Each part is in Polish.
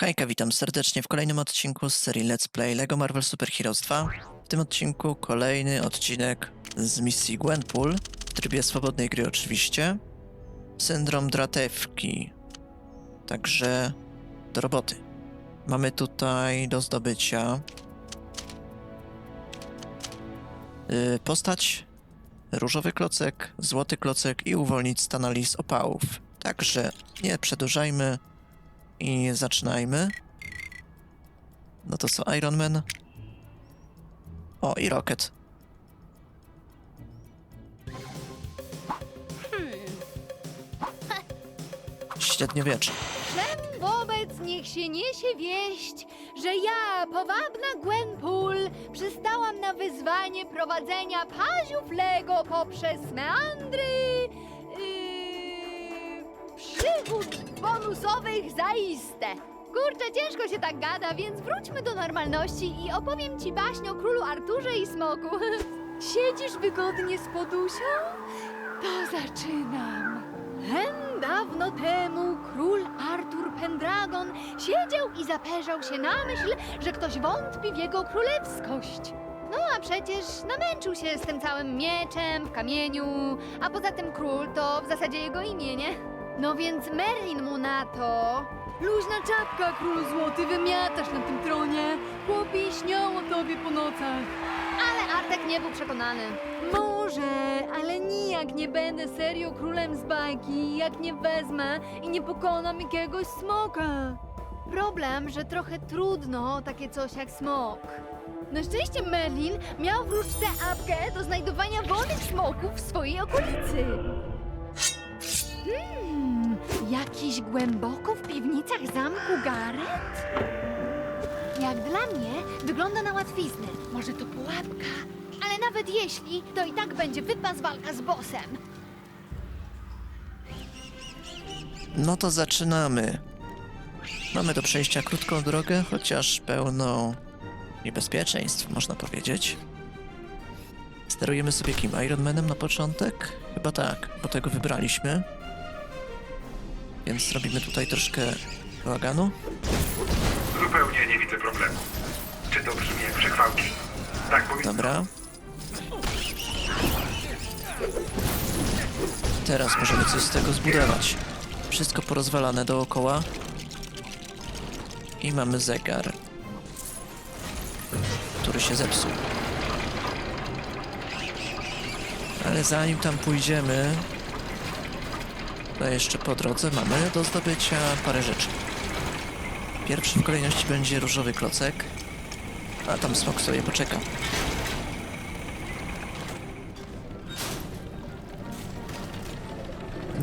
Hejka, witam serdecznie w kolejnym odcinku z serii Let's Play LEGO Marvel Super Heroes 2. W tym odcinku kolejny odcinek z misji Gwenpool, w trybie swobodnej gry oczywiście. Syndrom Dratewki. Także do roboty. Mamy tutaj do zdobycia yy, postać, różowy klocek, złoty klocek i uwolnić Stanali z opałów. Także nie przedłużajmy, i zaczynajmy. No to co, Iron Man? O, i Rocket. Średniowiecze. Szlem wobec niech się niesie wieść, że ja, powabna Gwenpool, przystałam na wyzwanie prowadzenia paziów Lego poprzez meandry przygód bonusowych zaiste. Kurczę, ciężko się tak gada, więc wróćmy do normalności i opowiem ci baśń o królu Arturze i smoku. Siedzisz wygodnie z podusią? To zaczynam. Hen dawno temu król Artur Pendragon siedział i zaperzał się na myśl, że ktoś wątpi w jego królewskość. No a przecież namęczył się z tym całym mieczem w kamieniu, a poza tym król to w zasadzie jego imię, nie? No więc Merlin mu na to... Luźna czapka, królu złoty, wymiatasz na tym tronie. Chłopi śnią o tobie po nocach. Ale Artek nie był przekonany. Może, ale nijak nie będę serio królem z bajki, jak nie wezmę i nie pokonam jakiegoś smoka. Problem, że trochę trudno takie coś jak smok. Na szczęście Merlin miał w różdżce apkę do znajdowania wolnych smoków w swojej okolicy. Hmm, jakiś głęboko w piwnicach zamku Gareth? Jak dla mnie wygląda na łatwiznę. Może to pułapka, ale nawet jeśli, to i tak będzie wypas walka z bossem. No to zaczynamy. Mamy do przejścia krótką drogę, chociaż pełno niebezpieczeństw, można powiedzieć. Sterujemy sobie kim? Iron Manem na początek? Chyba tak, bo tego wybraliśmy. Więc zrobimy tutaj troszkę bałaganu. Zupełnie nie widzę problemu. Czy to brzmi jak przechwałki? Tak powinno. Dobra. Teraz możemy coś z tego zbudować. Wszystko porozwalane dookoła. I mamy zegar. Który się zepsuł. Ale zanim tam pójdziemy, to jeszcze po drodze mamy do zdobycia parę rzeczy. Pierwszy w kolejności będzie różowy klocek. A tam smok sobie poczeka.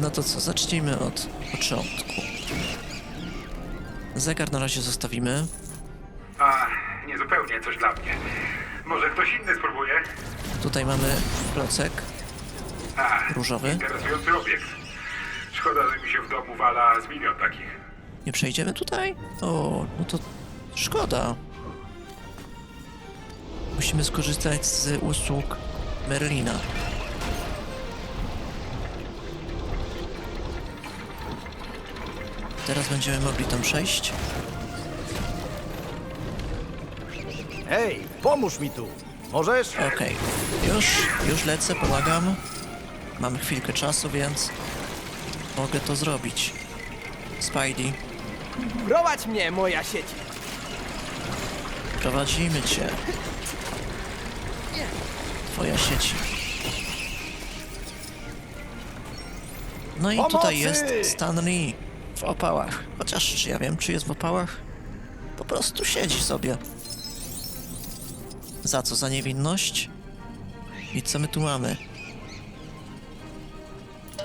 No to co, zacznijmy od początku. Zegar na razie zostawimy. A, nie zupełnie coś dla mnie. Może ktoś inny spróbuje? Tutaj mamy klocek A, różowy. interesujący obiekt. Szkoda, że mi się w domu wala z milion takich. Nie przejdziemy tutaj? O, no to szkoda. Musimy skorzystać z usług Merlina. Teraz będziemy mogli tam przejść. Hej, pomóż mi tu. Możesz? Okej, już, już lecę, pomagam. Mam chwilkę czasu, więc mogę to zrobić. Spidey, Prowadź mnie, moja sieć. prowadzimy cię. Twoja sieci. No i tutaj Pomocy! jest Stan Lee w opałach. Chociaż czy ja wiem, czy jest w opałach? Po prostu siedzi sobie. Za co? Za niewinność? I co my tu mamy?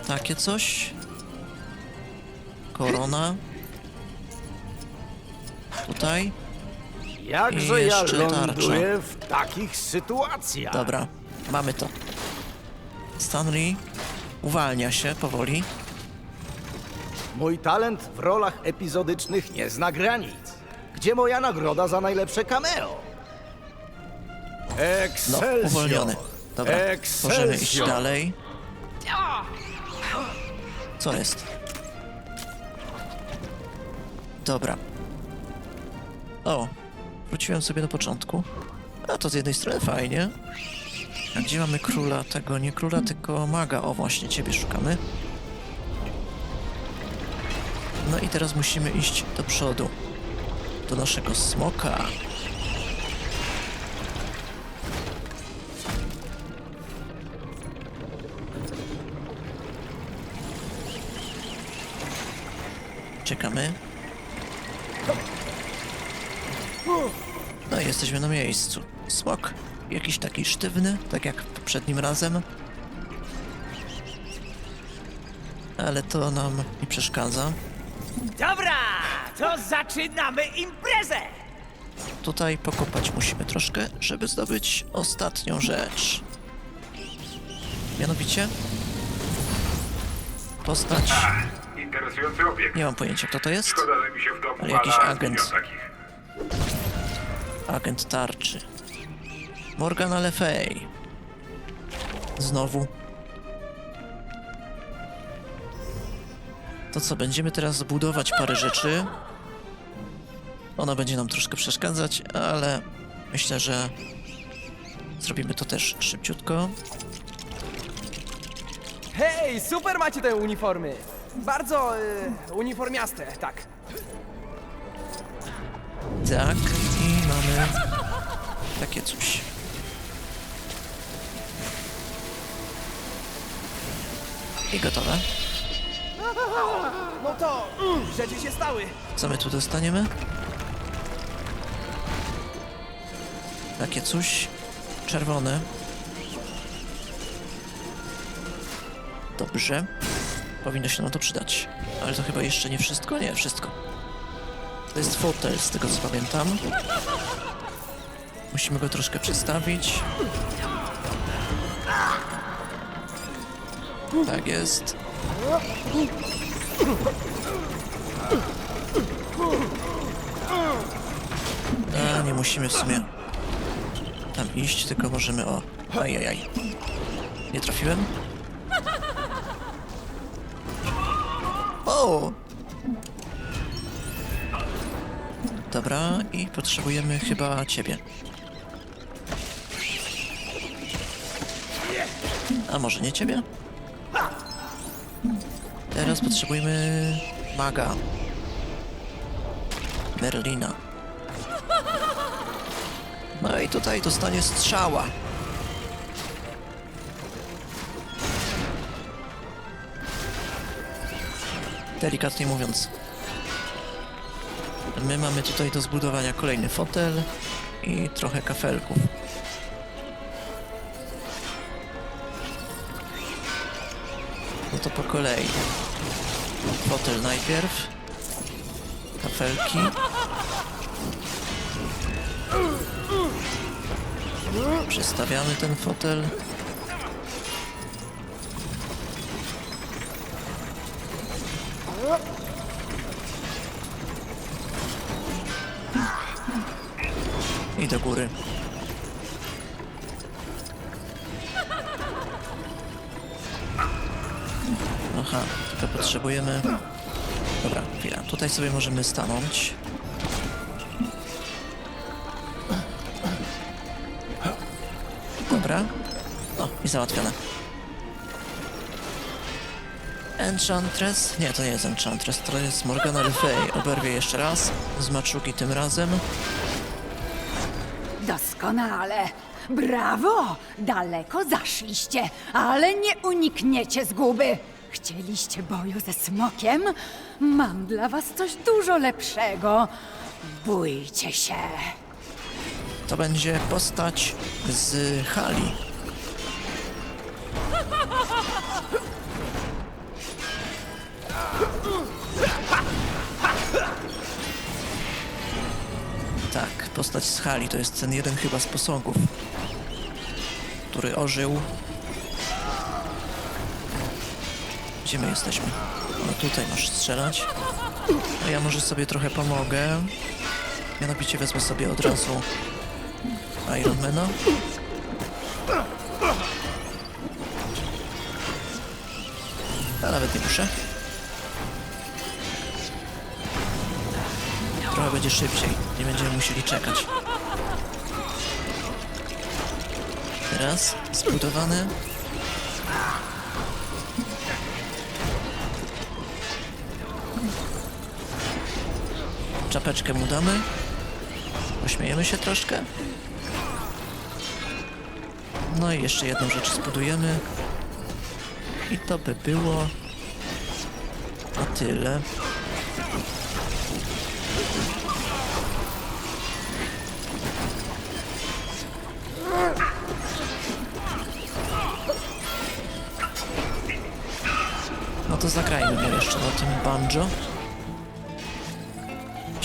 Takie coś? Korona? Tutaj? Jakże I ja jeszcze tarcza. ląduję w takich sytuacjach? Dobra, mamy to. Stanley uwalnia się powoli. Mój talent w rolach epizodycznych nie zna granic. Gdzie moja nagroda za najlepsze cameo? No, Excelsior! uwolniony. Dobra, możemy iść Excelsior! dalej. Co jest? Dobra. O, wróciłem sobie do początku. A to z jednej strony fajnie. A gdzie mamy króla? Tego nie króla, tylko maga. O, właśnie, ciebie szukamy. No i teraz musimy iść do przodu. Do naszego smoka. Czekamy. No i jesteśmy na miejscu. Smok. Jakiś taki sztywny, tak jak poprzednim razem. Ale to nam nie przeszkadza. Dobra, to zaczynamy imprezę! Tutaj pokopać musimy troszkę, żeby zdobyć ostatnią rzecz. Mianowicie postać. Interesujący obiekt. Nie mam pojęcia kto to jest. Szkoda, że mi się w domu Ale jakiś wala agent. milion takich. Agent tarczy. Morgana Le Fay. Znowu. To co, będziemy teraz budować parę rzeczy. Ona będzie nam troszkę przeszkadzać, ale myślę, że zrobimy to też szybciutko. Hej, super macie te uniformy! Bardzo y, uniformiaste, tak. Tak, mamy takie coś. I gotowe. No to mm, rzeczy się stały. Co my tu dostaniemy? Takie coś czerwone. Dobrze. Powinno się nam to przydać. Ale to chyba jeszcze nie wszystko? Nie, wszystko. To jest fotel, z tego co pamiętam. Musimy go troszkę przestawić. Tak jest. A, nie musimy w sumie tam iść, tylko możemy o... Ajajaj. Nie trafiłem? O! Dobra, i potrzebujemy chyba ciebie. A może nie ciebie? Teraz potrzebujemy maga. Merlina. No i tutaj dostanie strzała. Delikatnie mówiąc. My mamy tutaj do zbudowania kolejny fotel i trochę kafelków. To po kolei. Fotel najpierw. Kafelki. Przestawiamy ten fotel. I do góry. Potrzebujemy... Dobra, chwila. Tutaj sobie możemy stanąć. Dobra. O, i załatwione. Enchantress? Nie, to nie jest Enchantress, to jest Morgana Le Fay. Oberwie jeszcze raz. Z maczugi tym razem. Doskonale. Brawo! Daleko zaszliście, ale nie unikniecie zguby. Chcieliście boju ze smokiem? Mam dla was coś dużo lepszego. Bójcie się. To będzie postać z hali. Tak, postać z hali to jest ten jeden chyba z posągów, który ożył. Gdzie my jesteśmy? No tutaj masz strzelać. A ja może sobie trochę pomogę. Mianowicie wezmę sobie od razu Ironmana. A nawet nie muszę. trochę będzie szybciej. Nie będziemy musieli czekać. Teraz zbudowane. Czapeczkę mu damy. Się troszkę. No i jeszcze jedną rzecz zbudujemy. I to by było na tyle. No to zagrajmy jeszcze na tym banjo.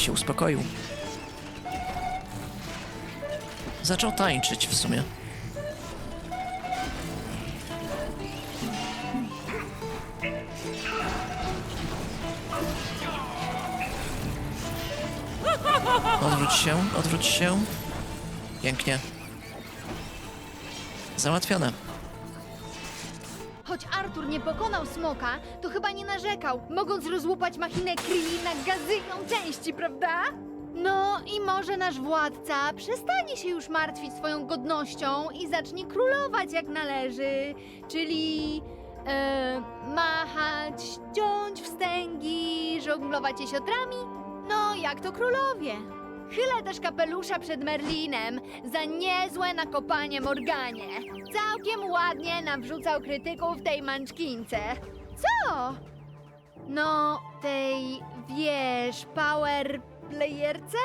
Się uspokoił. Zaczął tańczyć w sumie. Odwróć się, odwróć się. Pięknie. Załatwione. Choć Artur nie pokonał smoka, to chyba nie narzekał, mogąc rozłupać machinę Kree na gazyjną części, prawda? No i może nasz władca przestanie się już martwić swoją godnością i zacznie królować jak należy, czyli e, machać, ciąć wstęgi, żonglować jesiotrami, no jak to królowie. Chylę też kapelusza przed Merlinem za niezłe nakopanie Morganie. Całkiem ładnie nam wrzucał krytyków tej manczkince. Co? No, tej, wiesz, power playerce?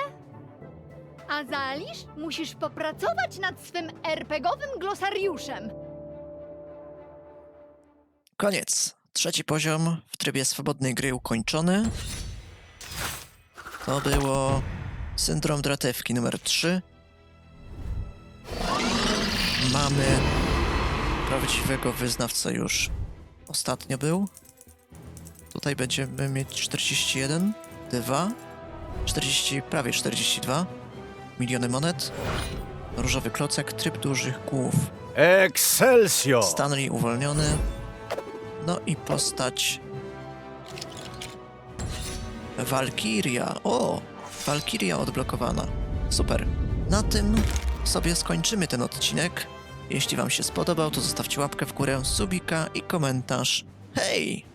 A Zalisz, musisz popracować nad swym RPGowym glosariuszem. Koniec. Trzeci poziom w trybie swobodnej gry ukończony. To było syndrom dratewki numer 3. Mamy prawdziwego wyznawcę już. Ostatnio był. Tutaj będziemy mieć 41, 2, 40, prawie 42 miliony monet. Różowy klocek, tryb dużych głów. Excelsior! Stanley uwolniony. No i postać. Walkiria. O! Walkiria odblokowana. Super. Na tym sobie skończymy ten odcinek. Jeśli Wam się spodobał, to zostawcie łapkę w górę, subika i komentarz. Hej!